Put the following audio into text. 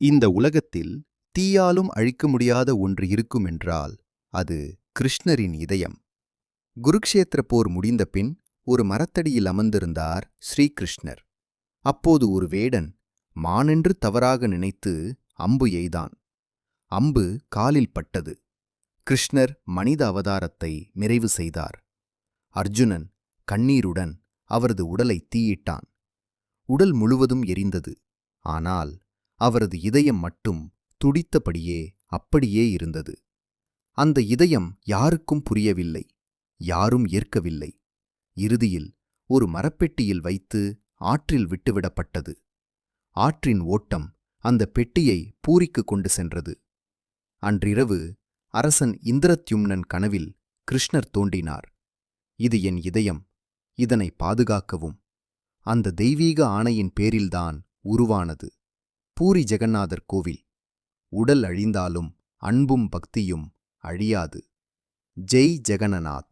இந்த உலகத்தில் தீயாலும் அழிக்க முடியாத ஒன்று இருக்குமென்றால் அது கிருஷ்ணரின் இதயம். குருக்ஷேத்திர போர் முடிந்த பின் ஒரு மரத்தடியில் அமர்ந்திருந்தார் ஸ்ரீகிருஷ்ணர். அப்போது ஒரு வேடன் மானென்று தவறாக நினைத்து அம்பு எய்தான். அம்பு காலில் பட்டது. கிருஷ்ணர் மனித அவதாரத்தை நிறைவு செய்தார். அர்ஜுனன் கண்ணீருடன் அவரது உடலை தீயிட்டான். உடல் முழுவதும் எரிந்தது. ஆனால் அவரது இதயம் மட்டும் துடித்தபடியே அப்படியே இருந்தது. அந்த இதயம் யாருக்கும் புரியவில்லை யாரும் ஏற்கவில்லை. இறுதியில் ஒரு மரப்பெட்டியில் வைத்து ஆற்றில் விட்டுவிடப்பட்டது. ஆற்றின் ஓட்டம் அந்த பெட்டியை பூரிக்கு கொண்டு சென்றது. அன்றிரவு அரசன் இந்திரத்யும்னன் கனவில் கிருஷ்ணர் தோண்டினார் இது என் இதயம் இதனை பாதுகாக்கவும். அந்த தெய்வீக ஆணையின் பேரில்தான் உருவானது. பூரி ஜெகநாதர் கோவில். உடல் அழிந்தாலும் அன்பும் பக்தியும் அழியாது. ஜெய் ஜெகனநாத்